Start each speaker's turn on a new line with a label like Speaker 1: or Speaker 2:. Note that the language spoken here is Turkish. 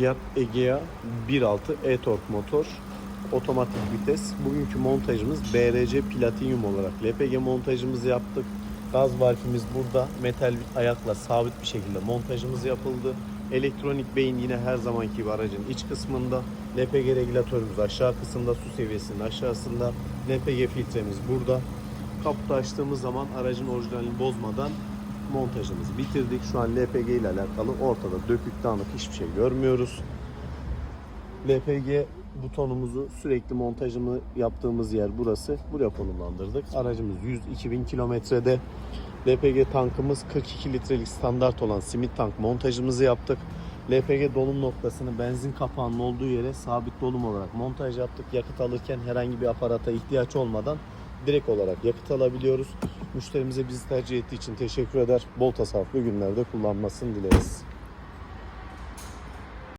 Speaker 1: Fiat Egea 1.6 e-tork motor. Otomatik vites. Bugünkü montajımız BRC Platinum olarak LPG montajımızı yaptık. Gaz valfimiz burada. Metal ayakla sabit bir şekilde montajımız yapıldı. Elektronik beyin yine her zamanki gibi aracın iç kısmında. LPG regülatörümüz aşağı kısımda, su seviyesinin aşağısında. LPG filtremiz burada. Kaputu açtığımız zaman aracın orijinalini bozmadan montajımızı bitirdik. Şu an LPG ile alakalı ortada dökük dağınık hiçbir şey görmüyoruz. LPG butonumuzu sürekli montajını yaptığımız yer burası. Buraya konumlandırdık. Aracımız 102 bin kilometrede. LPG tankımız 42 litrelik standart olan simit tank montajımızı yaptık. LPG dolum noktasını benzin kapağının olduğu yere sabit dolum olarak montaj yaptık. Yakıt alırken herhangi bir aparata ihtiyaç olmadan direkt olarak yakıt alabiliyoruz. Müşterimize bizi tercih ettiği için teşekkür eder. Bol tasarruflu günlerde kullanmasını dileriz.